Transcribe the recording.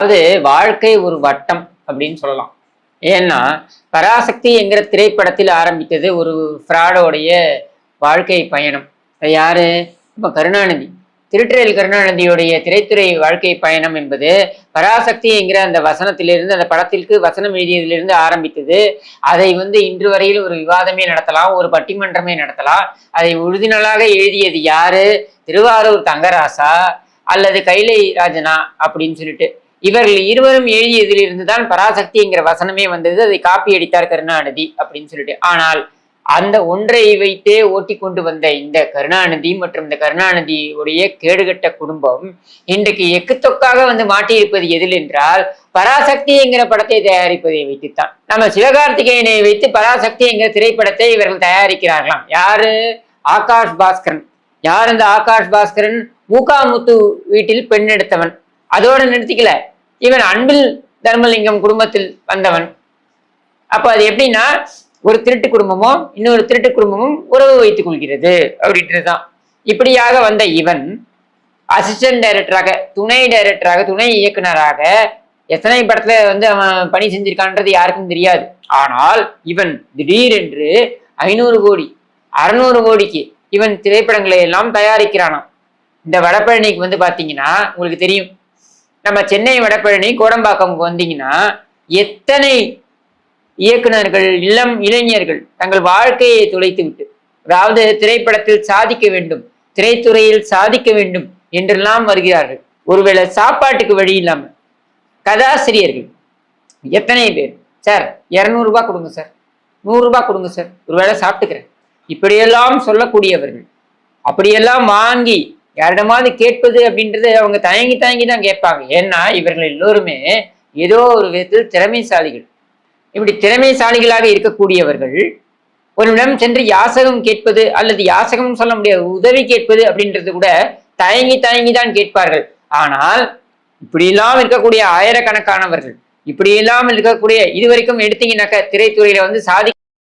அதாவது வாழ்க்கை ஒரு வட்டம் அப்படின்னு சொல்லலாம். ஏன்னா பராசக்தி என்கிற திரைப்படத்தில் ஆரம்பித்தது ஒரு ஃப்ராடோடைய வாழ்க்கை பயணம். அது யாரு? நம்ம கருணாநிதி. திருட்டுறையில் கருணாநிதியுடைய திரைத்துறை வாழ்க்கை பயணம் என்பது பராசக்தி என்கிற அந்த வசனத்திலிருந்து அந்த படத்திற்கு வசனம் எழுதியதிலிருந்து ஆரம்பித்தது. அதை வந்து இன்று வரையில் ஒரு விவாதமே நடத்தலாம் ஒரு பட்டிமன்றமே நடத்தலாம். அதை ஒரிஜினலாக எழுதியது யாரு? திருவாரூர் தங்கராசா அல்லது கைலை ராஜனா அப்படின்னு சொல்லிட்டு. இவர்கள் இருவரும் எழுதியதிலிருந்து தான் பராசக்திங்கிற வசனமே வந்தது. அதை காப்பி அடித்தார் கருணாநிதி அப்படின்னு சொல்லிட்டு. ஆனால் அந்த ஒன்றை வைத்தே ஓட்டி கொண்டு வந்த இந்த கருணாநிதி மற்றும் இந்த கருணாநிதியுடைய கேடுகட்ட குடும்பம் இன்றைக்கு எக்குத்தொக்காக வந்து மாட்டியிருப்பது எதில் என்றால் பராசக்தி என்கிற படத்தை தயாரிப்பதை வைத்துத்தான். நம்ம சிவகார்த்திகேயனை வைத்து பராசக்தி என்கிற திரைப்படத்தை இவர்கள் தயாரிக்கிறார்களாம். யாரு? ஆகாஷ் பாஸ்கரன். யார் இந்த ஆகாஷ் பாஸ்கரன்? மூகாமுத்து வீட்டில் பெண் எடுத்தவன். அதோட நிறுத்திக்கல. இவன் அன்பில் தர்மலிங்கம் குடும்பத்தில் வந்தவன். அப்ப அது எப்படின்னா ஒரு திருட்டு குடும்பமும் இன்னொரு திருட்டு குடும்பமும் உறவு வைத்துக் கொள்கிறது அப்படின்றதுதான். இப்படியாக வந்த இவன் அசிஸ்டன்ட் டைரக்டராக துணை டைரக்டராக துணை இயக்குனராக எத்தனை படத்துல வந்து அவன் பணி செஞ்சிருக்கான்றது யாருக்கும் தெரியாது. ஆனால் இவன் திடீரென்று ஐநூறு கோடி அறுநூறு கோடிக்கு இவன் திரைப்படங்களை எல்லாம் தயாரிக்கிறானாம். இந்த வடபழனிக்கு வந்து பாத்தீங்கன்னா உங்களுக்கு தெரியும். நம்ம சென்னை வடபழனி கோடம்பாக்கம் வந்தீங்கன்னா எத்தனை இயக்குனர்கள் இளம் இளைஞர்கள் தங்கள் வாழ்க்கையை துளைத்து விட்டு அதாவது திரைப்படத்தில் சாதிக்க வேண்டும் திரைத்துறையில் சாதிக்க வேண்டும் என்றெல்லாம் வருகிறார்கள். ஒருவேளை சாப்பாட்டுக்கு வழி இல்லாம கதாசிரியர்கள் எத்தனை பேர்? சார் இரநூறுபா கொடுங்க சார். நூறுரூபா கொடுங்க சார். ஒருவேளை சாப்பிட்டுக்கிறேன். இப்படியெல்லாம் சொல்லக்கூடியவர்கள் அப்படியெல்லாம் வாங்கி யாரிடமாவது கேட்பது அப்படின்றது அவங்க தயங்கி தயங்கி தான் கேட்பாங்க. ஏன்னா இவர்கள் எல்லோருமே ஏதோ ஒரு விதத்தில் திறமைசாலிகள். இப்படி திறமைசாலிகளாக இருக்கக்கூடியவர்கள் ஒருவிடம் சென்று யாசகம் கேட்பது அல்லது யாசகம் சொல்ல முடியாது உதவி கேட்பது அப்படின்றது கூட தயங்கி தயங்கி தான் கேட்பார்கள். ஆனால் இப்படியெல்லாம் இருக்கக்கூடிய ஆயிரக்கணக்கானவர்கள் இப்படியெல்லாம் இருக்கக்கூடிய இதுவரைக்கும் எடுத்தீங்கன்னாக்க திரைத்துறையில வந்து சாதி